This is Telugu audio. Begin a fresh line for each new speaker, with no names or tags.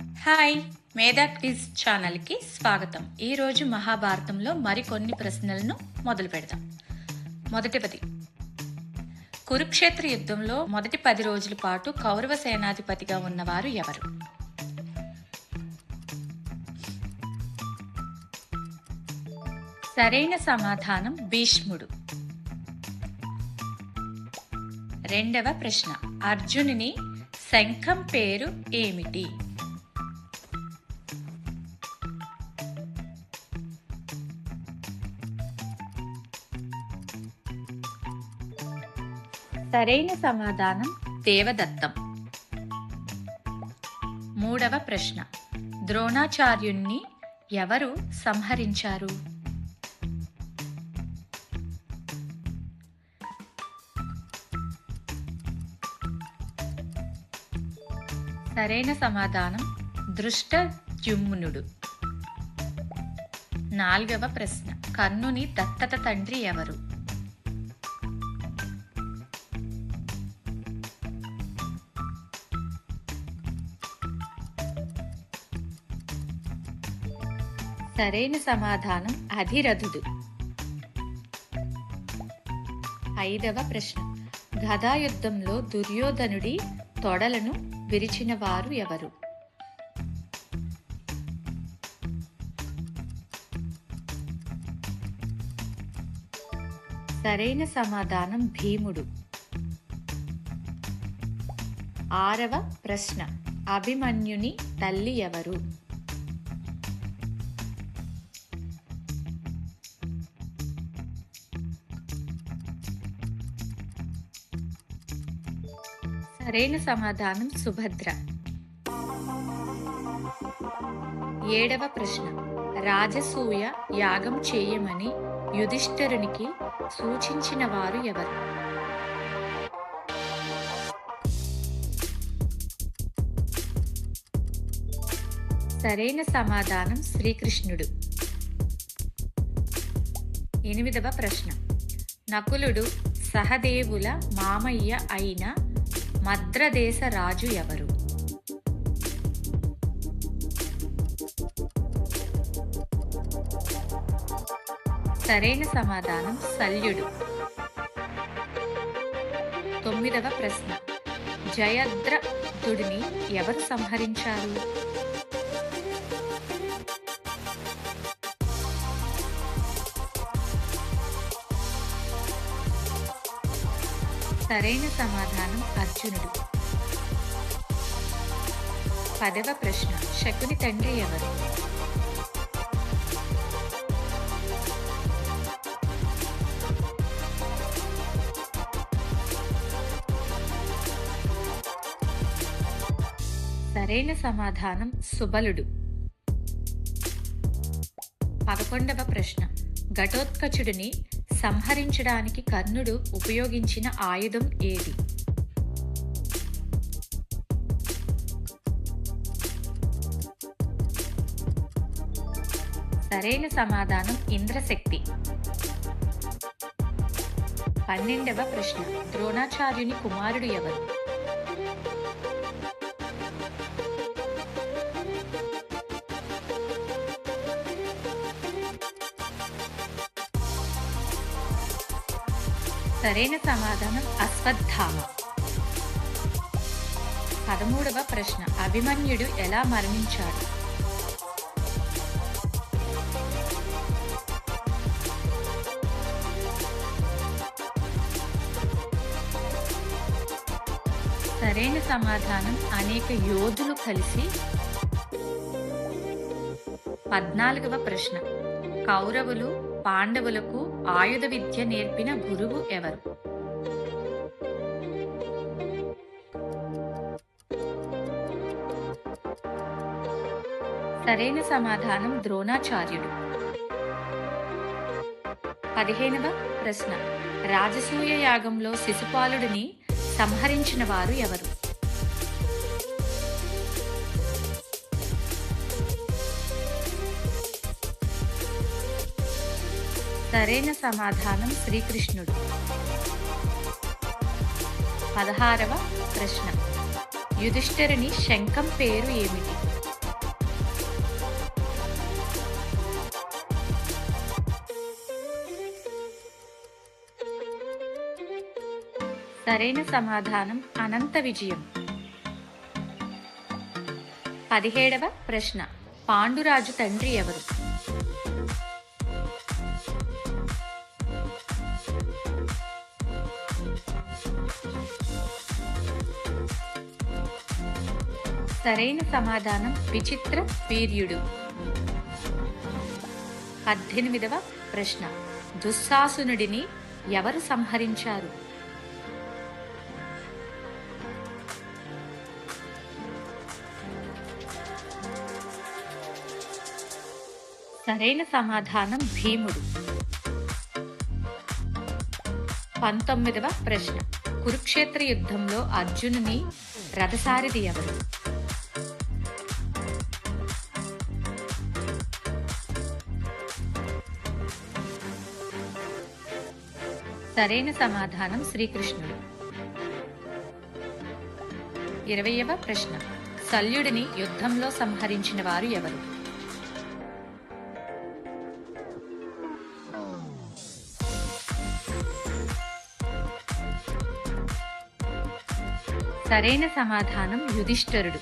హాయ్ మేధా క్విజ్ ఛానల్కి స్వాగతం. ఈరోజు మహాభారతంలో మరికొన్ని ప్రశ్నలను మొదలు పెడదాం. మొదటిపది కురుక్షేత్ర యుద్ధంలో మొదటి పది రోజుల పాటు కౌరవ సేనాధిపతిగా ఉన్నవారు ఎవరు? సరైన సమాధానం భీష్ముడు. రెండవ ప్రశ్న. అర్జునుని శంఖం పేరు ఏమిటి? సరైన సమాధానం దేవదత్తం. మూడవ ప్రశ్న. ద్రోణాచార్యుణ్ణి ఎవరు సంహరించారు? సరైన సమాధానం దృష్ట జుమ్మునుడు నాలుగవ ప్రశ్న. కర్ణుని దత్తత తండ్రి ఎవరు? సరైన సమాధానం అధిరథుడు. ఐదవ ప్రశ్న. గదాయుద్ధంలో దుర్యోధనుడి తొడలను విరిచిన వారు ఎవరు? సరైన సమాధానం భీముడు. ఆరవ ప్రశ్న. అభిమన్యుని తల్లి ఎవరు? సరైన సమాధానం సుభద్ర. ఏడవ ప్రశ్న. రాజసూయ యాగం చేయమని యుధిష్ఠరునికి సూచించిన వారు ఎవరు? సరైన సమాధానం శ్రీకృష్ణుడు. ఎనిమిదవ ప్రశ్న. నకులుడు సహదేవుల మామయ్య అయిన మద్రదేశ రాజు ఎవరు? సరైన సమాధానం శల్యుడు తొమ్మిదవ ప్రశ్న. జయద్రథుడిని ఎవరు సంహరించారు? సరైన సమాధానం అర్జునుడు. పదవ ప్రశ్న. శకుని తండ్రి ఎవరు? సరైన సమాధానం సుబలుడు. పదకొండవ ప్రశ్న. ఘటోత్కచుడిని సంహరించడానికి కర్ణుడు ఉపయోగించిన ఆయుధం ఏది? సరైన సమాధానం ఇంద్రశక్తి. పన్నెండవ ప్రశ్న. ద్రోణాచార్యుని కుమారుడు ఎవరు? సరైన సమాధానం అశ్వత్థామ. పదమూడవ ప్రశ్న. అభిమన్యుడు ఎలా మరణించాడు? సరైన సమాధానం అనేక యోధులు కలిసి పద్నాలుగవ ప్రశ్న. కౌరవులు పాండవులకు ఆయుధ విద్య నేర్పిన గురువు ఎవరు? సరైన సమాధానం ద్రోణాచార్యుడు. పదిహేనవ ప్రశ్న. రాజసూయ యాగంలో శిశుపాలుడిని సంహరించిన వారు ఎవరు? సరైన సమాధానం శ్రీకృష్ణుడు. పదహారవ ప్రశ్న. యుధిష్ఠరుని శంఖం పేరు ఏమిటి? సరైన సమాధానం అనంత విజయం. పదిహేడవ ప్రశ్న. పాండురాజు తండ్రి ఎవరు? సరైన సమాధానం విచిత్ర వీర్యుడు. పద్దెనిమిదవ ప్రశ్న. దుస్సాసునుడిని ఎవరు సంహరించారు? సరైన సమాధానం భీముడు. పంతొమ్మిదవ ప్రశ్న. కురుక్షేత్ర యుద్ధంలో అర్జునుని రథసారిది ఎవరు? సరైన సమాధానం శ్రీకృష్ణుడు. ఇరవయవ ప్రశ్న. శల్యుడిని యుద్ధంలో సంహరించిన వారు ఎవరు? సరైన సమాధానం యుధిష్ఠరుడు.